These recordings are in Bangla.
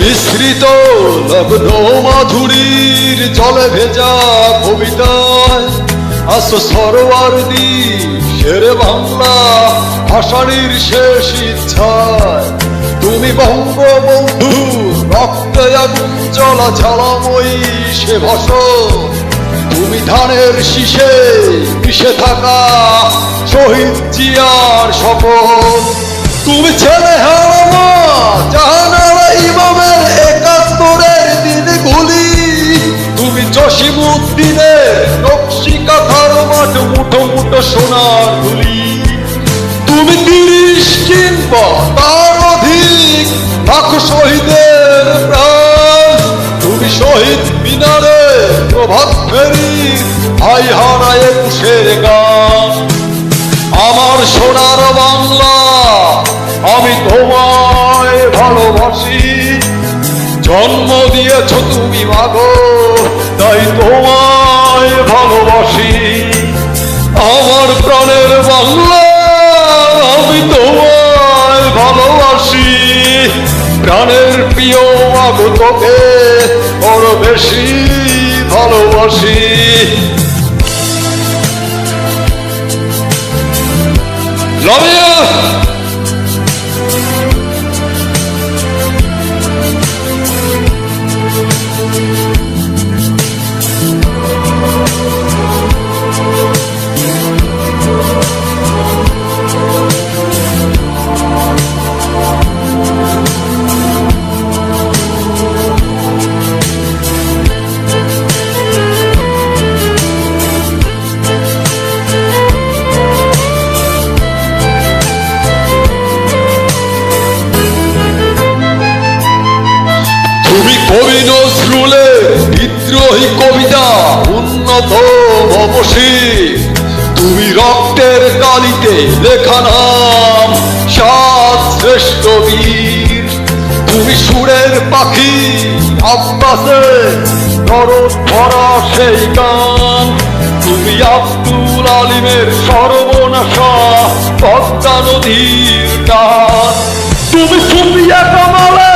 মিশ্রিত লগ্ন মাধুরীর জলে ভেজা কবিতায়। আস সরোয়ার দি শেরে বাংলা ভাষানির শেষ ইচ্ছায়। তুমি বঙ্গবন্ধু, রক্তে আগুন চলা ঝালাময়ী সে ভাষণ তুমি ধানের শীষে মিশে থাকা শহীদ জিয়ার শপথ। তুমি ছেলে হারামা জাহানারা জসিমুদ্দিনের নকশি কাঁথার মাঠ মুঠো মুঠো সোনার গুলি তুমি তিরিশ কিংবা তার অধিক লাখ শহীদের প্রাণ। তুমি শহীদ মিনারে প্রভাত ফেরি ভাই হারায় একুশের গান। আমার সোনার বাংলা আমি তোমায় ভালোবাসি। জন্ম দিয়েছ তুমি মাগো। তাই তোমায় ভালোবাসি। আমার প্রাণের বাংলা, আমি তোমায় ভালোবাসি। প্রাণের প্রিয় মাগো তোকে বড় বেশি ভালোবাসি। তুমি কবি নজরুলে বিদ্রোহী কবিতা উন্নত অবশী। তুমি রক্তের কালিতে লেখা নাম সাত শ্রেষ্ঠ বীর। তুমি সুরের পাখি আব্বাসে নরদ ভরা সেই গান। তুমি আব্দুল আলিমের সর্বনাশা পদ্মা নদীর গান তুমি সুপিয়া কামালে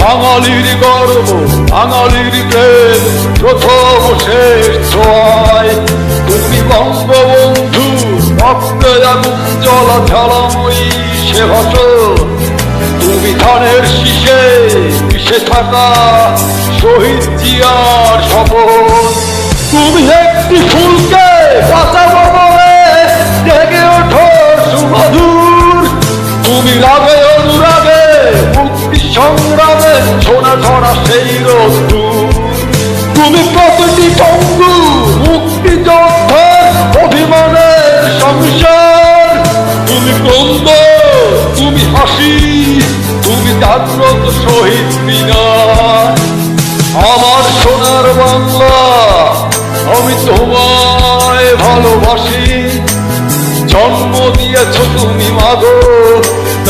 বাঙালির গর্ব, বাঙালির প্রেম, প্রথম শেষ তুমি বঙ্গবন্ধু রক্তে আগুন জলা সে ভাষণ। তুমি ধানের মিশে থাকা শহীদ জিয়ার শপথ। তুমি একটি ফুলকে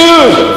you.